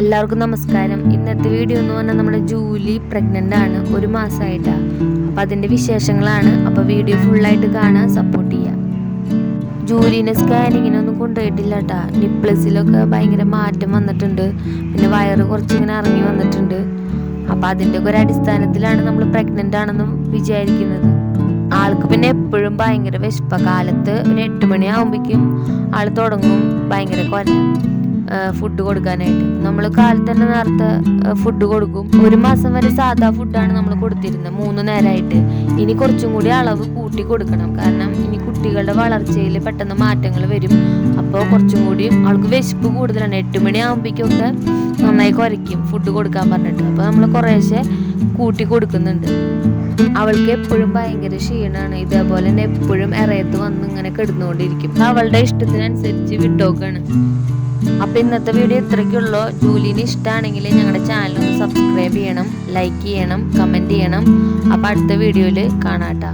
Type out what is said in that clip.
എല്ലാവർക്കും നമസ്കാരം. ഇന്നത്തെ വീഡിയോ എന്ന് പറഞ്ഞാൽ നമ്മുടെ ജൂലി പ്രഗ്നന്റ് ആണ്. ഒരു മാസമായിട്ടാണ് അപ്പം അതിന്റെ വിശേഷങ്ങളാണ്. അപ്പോൾ വീഡിയോ ഫുള്ളായിട്ട് കാണാൻ സപ്പോർട്ട് ചെയ്യുക ജൂലിനെ സ്കാനിങ്ങിനൊന്നും കൊണ്ടുപോയിട്ടില്ല കേട്ടാ നിപ്ലസിലൊക്കെ ഭയങ്കര മാറ്റം വന്നിട്ടുണ്ട്. പിന്നെ വയറ് കുറച്ചിങ്ങനെ ഇറങ്ങി വന്നിട്ടുണ്ട്. അപ്പം അതിന്റെ ഒരു അടിസ്ഥാനത്തിലാണ് നമ്മൾ പ്രഗ്നന്റ് ആണെന്നും വിചാരിക്കുന്നത്. ആൾക്ക് പിന്നെ എപ്പോഴും ഭയങ്കര വിശപ്പ. കാലത്ത് ഒരു എട്ട് മണിയാകുമ്പോഴേക്കും ആൾ തുടങ്ങും. ഭയങ്കര കൊല ഫുഡ് കൊടുക്കാനായിട്ട്. നമ്മൾ കാലത്തന്നെ നേരത്തെ ഫുഡ് കൊടുക്കും. ഒരു മാസം വരെ സാധാ ഫുഡാണ് നമ്മൾ കൊടുത്തിരുന്നത് മൂന്ന് നേരമായിട്ട് ഇനി കുറച്ചും കൂടി അളവ് കൂട്ടി കൊടുക്കണം. കാരണം ഇനി കുട്ടികളുടെ വളർച്ചയിൽ പെട്ടെന്ന് മാറ്റങ്ങൾ വരും. അപ്പോൾ കുറച്ചും കൂടി ആൾക്ക് വിശപ്പ് കൂടുതലാണ്. എട്ട് മണിയാകുമ്പോഴേക്കൊക്കെ നന്നായി കുരയ്ക്കും ഫുഡ് കൊടുക്കാൻ പറഞ്ഞിട്ട്. അപ്പോൾ നമ്മൾ കുറേശ്ശെ കൂട്ടി കൊടുക്കുന്നുണ്ട്. അവൾക്ക് എപ്പോഴും ഭയങ്കര ക്ഷീണമാണ് ഇതേപോലെ തന്നെ എപ്പോഴും ഇറയത്ത് വന്ന് ഇങ്ങനെ കിടന്നുകൊണ്ടിരിക്കും. അവളുടെ ഇഷ്ടത്തിനനുസരിച്ച് വിട്ടോക്കാണ്. അപ്പൊ ഇന്നത്തെ വീഡിയോ ഇത്രയ്ക്കുള്ളൂ. ജൂലിനെ ഇഷ്ടമാണെങ്കിൽ ഞങ്ങളുടെ ചാനൽ ഒന്ന് സബ്സ്ക്രൈബ് ചെയ്യണം ലൈക്ക് ചെയ്യണം കമന്റ് ചെയ്യണം. അപ്പോൾ അടുത്ത വീഡിയോയിൽ കാണാട്ടാ